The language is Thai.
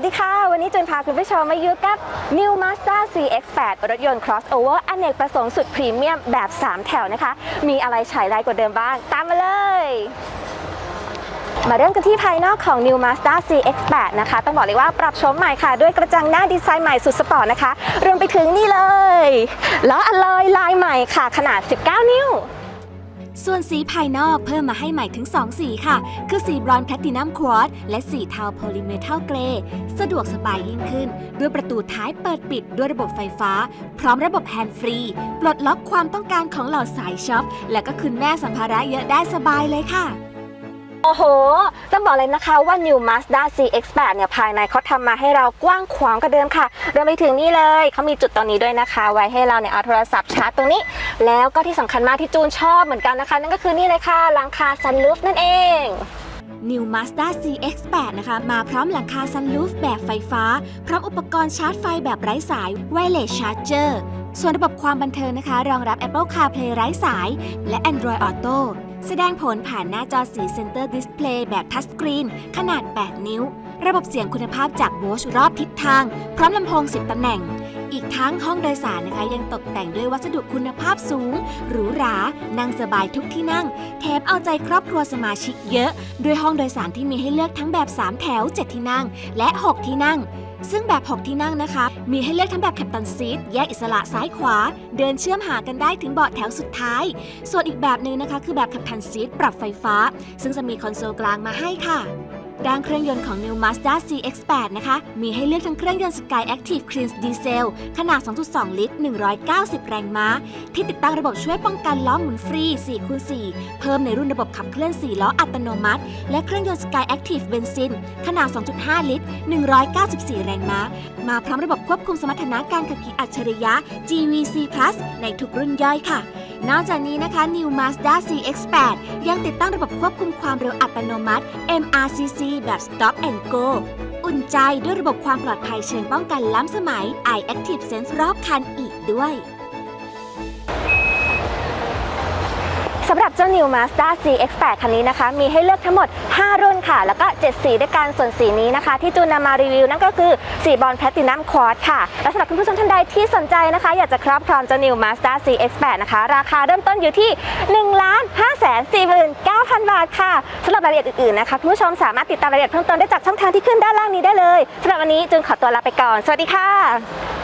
วัสดีค่ะ วันนี้จุนพาคุณผู้ชมมาอยู่กับ New Mazda CX-8 รถยนต์ crossover อเนกประสงค์สุดพรีเมียมแบบ 3 แถวนะคะ มีอะไรฉายไรกว่าเดิมบ้าง ตามมาเลยมาเริ่มกันที่ภายนอกของ New Mazda CX-8 นะคะ ต้องบอกเลยว่าปรับโฉมใหม่ค่ะ ด้วยกระจังหน้าดีไซน์ใหม่สุดสปอร์ตนะคะ รวมไปถึงนี่เลยล้ออลลอยลายใหม่ค่ะ ขนาด 19 นิ้ว ส่วนสีภายนอกเพิ่มมาให้ใหม่ถึง 2 สีค่ะ คือสีบรอนแพลตินัมควอตและสีเทาโพลิเมทัลเกรย์สะดวกสบายยิ่งขึ้น ด้วยประตูท้ายเปิดปิดด้วยระบบไฟฟ้า พร้อมระบบแฮนด์ฟรี ปลดล็อกความต้องการของเหล่าสายช็อป และก็คุณแม่สัมภาระเยอะได้สบายเลยค่ะ โอ้โห ต้องบอกเลยนะคะว่า New Mazda CX-8 เนี่ยภายในเขาทำมาให้เรากว้างขวางกว่าเดิมค่ะรวมไปถึงนี่เลย เขามีจุดตรงนี้ด้วยนะคะ ไว้ให้เราเนี่ยเอาโทรศัพท์ชาร์จตรงนี้ แล้วก็ที่สำคัญมากที่จูนชอบเหมือนกันนะคะ นั่นก็คือนี่เลยค่ะหลังคาซันลูฟนั่นเอง New Mazda CX-8 นะคะ มาพร้อมหลังคาซันลูฟแบบไฟฟ้า พร้อมอุปกรณ์ชาร์จไฟแบบไร้สาย Wireless Charger ส่วนระบบความบันเทิงนะคะ รองรับ Apple CarPlay ไร้สาย และ Android Auto แสดงผลผ่านหน้าจอสี Center Display แบบทัชสกรีนขนาด 8 นิ้ว ระบบเสียงคุณภาพจาก Bose รอบทิศทาง พร้อมลำโพง 10 ตำแหน่ง อีกทั้งห้องโดยสารนะคะยังตกแต่งด้วยวัสดุคุณภาพสูง หรูหรา นั่งสบายทุกที่นั่ง แถมเอาใจครอบครัวสมาชิกเยอะ ด้วยห้องโดยสารที่มีให้เลือกทั้งแบบ 3 แถว 7 ที่นั่ง และ 6 ที่นั่ง ซึ่งแบบ 6 ที่นั่งนะคะ มีให้เลือกทั้งแบบแคปตันซีทแยกอิสระซ้ายขวา เดินเชื่อมหากันได้ถึงเบาะแถวสุดท้าย ส่วนอีกแบบหนึ่งนะคะ คือแบบแคปตันซีทปรับไฟฟ้า ซึ่งจะมีคอนโซลกลางมาให้ค่ะ ด้านเครื่องยนต์ของ New Mazda CX-8 นะคะ มีให้เลือกทั้งเครื่องยนต์ Sky Active Clean Diesel ขนาด 2.2 ลิตร 190 แรงม้า ที่ติดตั้งระบบช่วยป้องกันล้อหมุนฟรี4คูณ4เพิ่มในรุ่นระบบขับเคลื่อน 4 ล้ออัตโนมัติ และเครื่องยนต์ Sky Active Benzene ขนาด 2.5 ลิตร 194 แรงม้า มาพร้อมระบบควบคุมสมรรถนะการขับขี่อัจฉริยะ GVC Plus ในทุกรุ่นย่อยค่ะ นอกจากนี้นะคะ New Mazda CX-8 ยังติดตั้งระบบควบคุมความเร็วอัตโนมัติ MRCC แบบ Stop and Go อุ่นใจด้วยระบบความปลอดภัยเชิงป้องกันล้ำสมัย iActive Sense รอบคันอีกด้วย สำหรับเจ้า New Mazda CX-8 คันนี้นะคะ มีให้เลือกทั้งหมด 5 รุ่นค่ะ แล้วก็ 7 สีด้วยกันส่วนสีนี้นะคะ ที่จูนนำมารีวิวนั่นก็คือสีบอลแพลตินัมควอ r ค่ะ และสำหรับคุณผู้ชมท่านใดที่สนใจนะคะ อยากจะครอบครองเจ้า New Mazda CX-8 นะคะ ราคาเริ่มต้นอยู่ที่ 1 5 4 9 0 0 0 บาทค่ะสำหรับรายละเอียดอื่นๆนะคะคุณผู้ชมสามารถติดตามรายละเอียดเพิ่มเติมได้จากช่องทางที่ขึ้นด้านล่างนี้ได้เลยสำหรับวันนี้จูนขอตัวลาไปก่อน สวัสดีค่ะ